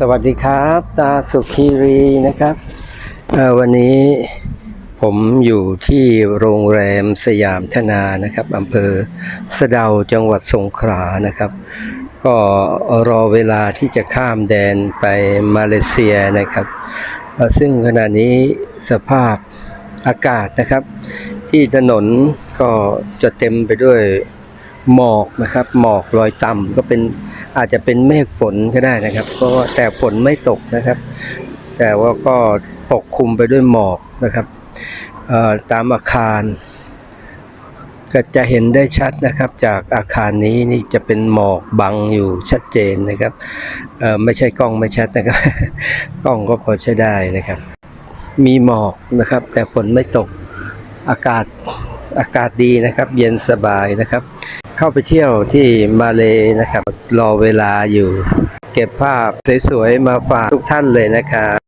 สวัสดีครับ ตาสุขีรีนะครับวันนี้ผมอยู่ที่โรงแรมสยามธนานะครับอำเภอสะเดาจังหวัดสงขลานะครับ ก็รอเวลาที่จะข้ามแดนไปมาเลเซียนะครับ ซึ่งขณะนี้สภาพอากาศนะครับ ที่ถนนก็จะเต็มไปด้วยหมอกนะครับ หมอกลอยต่ำก็เป็น อาจจะเป็นเมฆฝนก็ได้นะครับ ก็แต่ฝนไม่ตกนะครับ แต่ว่าก็ปกคลุมไปด้วยหมอกนะครับตามอาคารก็จะเห็นได้ชัดนะครับ จากอาคารนี้นี่จะเป็นหมอกบังอยู่ชัดเจนนะครับไม่ใช่กล้องไม่ชัดนะครับกล้องก็พอใช้ได้นะครับ มีหมอกนะครับ แต่ฝนไม่ตกอากาศอากาศดีนะครับ เย็นสบายนะครับ เข้าไปเที่ยวที่มาเลนะครับ รอเวลาอยู่ เก็บภาพสวยๆมาฝากทุกท่านเลยนะครับ